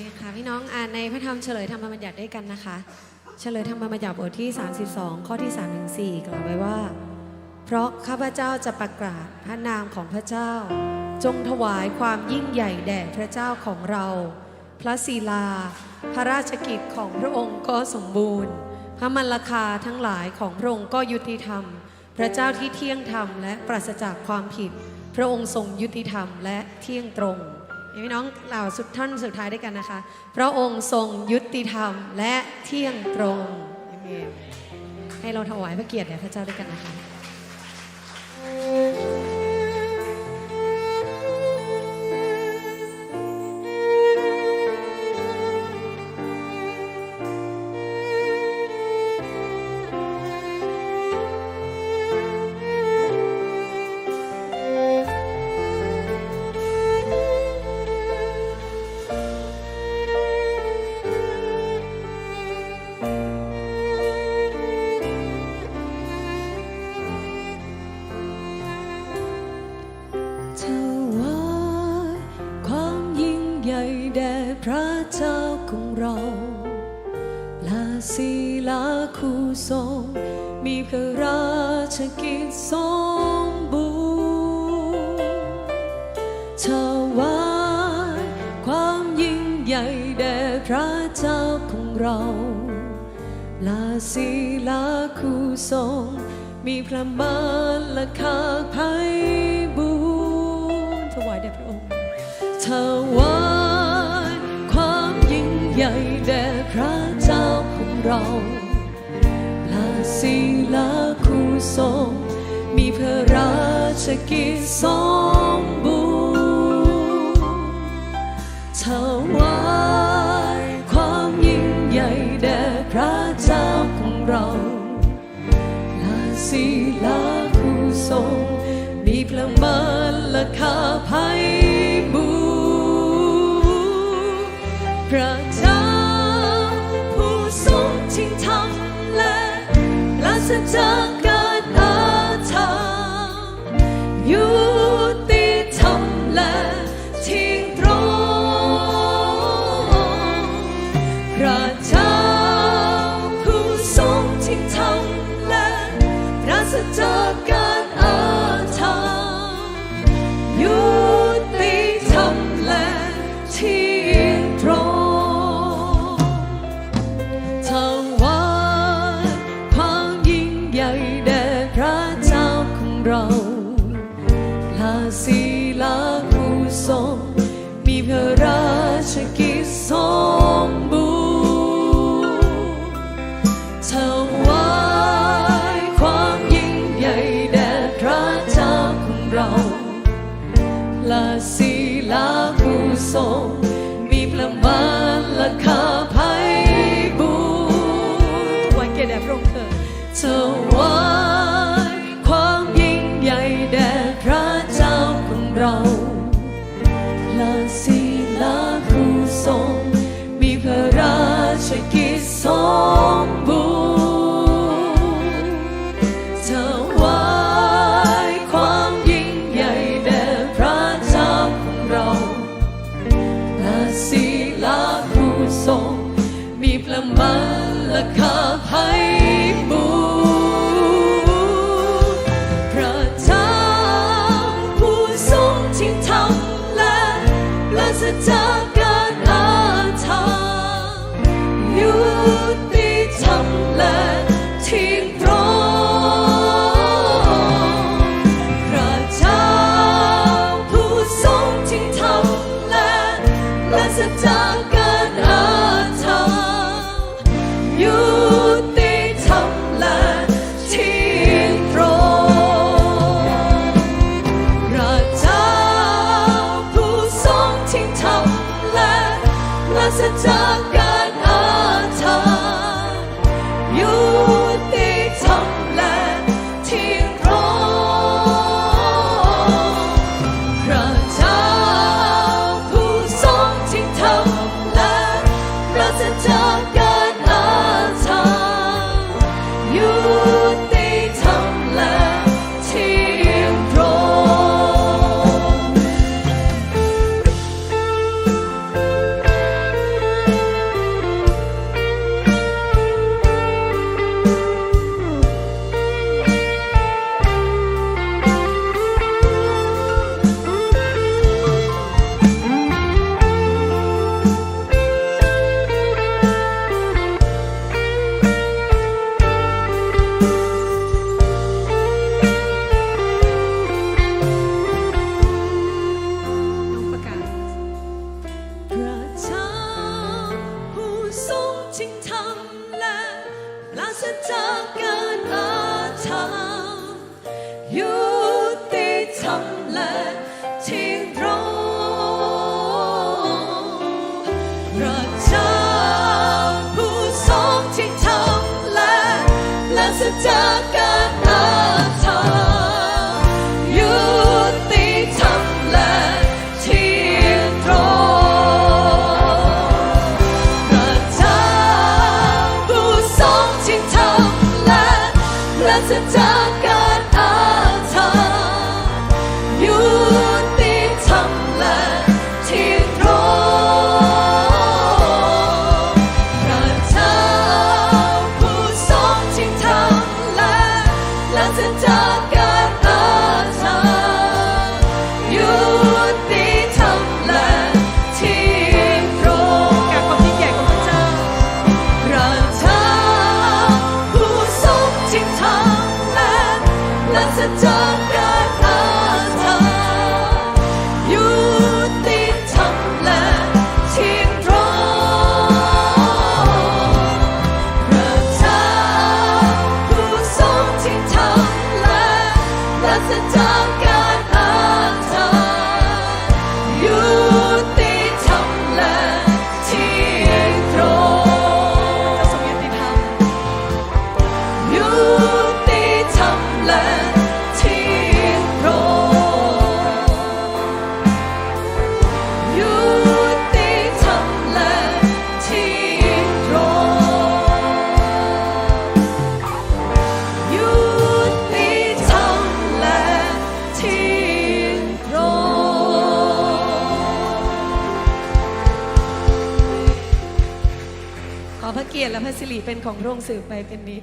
นี่ค่ะพี่น้องอ่านในพระธรรมเฉลยธรรมบัญญัติด้วยกันนะคะ เฉลยธรรมบัญญัติบทที่ 32 ข้อที่3ถึง4กล่าวไว้ว่า เพราะข้าพเจ้าจะประกาศพระนามของพระเจ้า จงถวายความยิ่งใหญ่แด่พระเจ้าของเรา พระศิลา พระราชกิจของพระองค์ก็สมบูรณ์ พระมรรคาทั้งหลายของพระองค์ก็ยุติธรรม พระเจ้าที่เที่ยงธรรมและปราศจากความผิด พระองค์ทรงยุติธรรมและเที่ยงตรง พี่น้องเหล่าสุดท่านสุดท้ายด้วยกันนะคะ พระองค์ทรงยุติธรรมและเที่ยงตรงอาเมนให้เราถวายพระเกียรติแด่พระเจ้าด้วยกันนะคะ ศีลาคูทรงมีพระราชกิจสมบูรณ์ถวายความยิ่งใหญ่แด่พระเจ้าของเราลาศีลาคูทรงมีพระมารละคา ทรง มีพระราชกิจสมบูรณ์ถวายความยิ่งใหญ่แด่พระเจ้าของเราลาศีลาคูทรง มีพระมารและคาภัยบูรพระเจ้าผู้ทรงชิงธรรมและปร ศีลาผู้ทรงมีพระราชกิจสมบูรณ์ถวายความยิ่งใหญ่แด่พระเจ้าของเราลาศีลาผู้ทรงมีพระมาละคาภัยบูรณ์ถวายเกียรติแด่พระองค์เถิด มบูรณ์ถวายความยิ่งใหญ่แด่พระเจ้าของเราลาศีลาผู้ทรงมีพระมันและคาภัย ปรา Tucker. to talk สิริเป็นของโรงสืบไปเป็นนิจ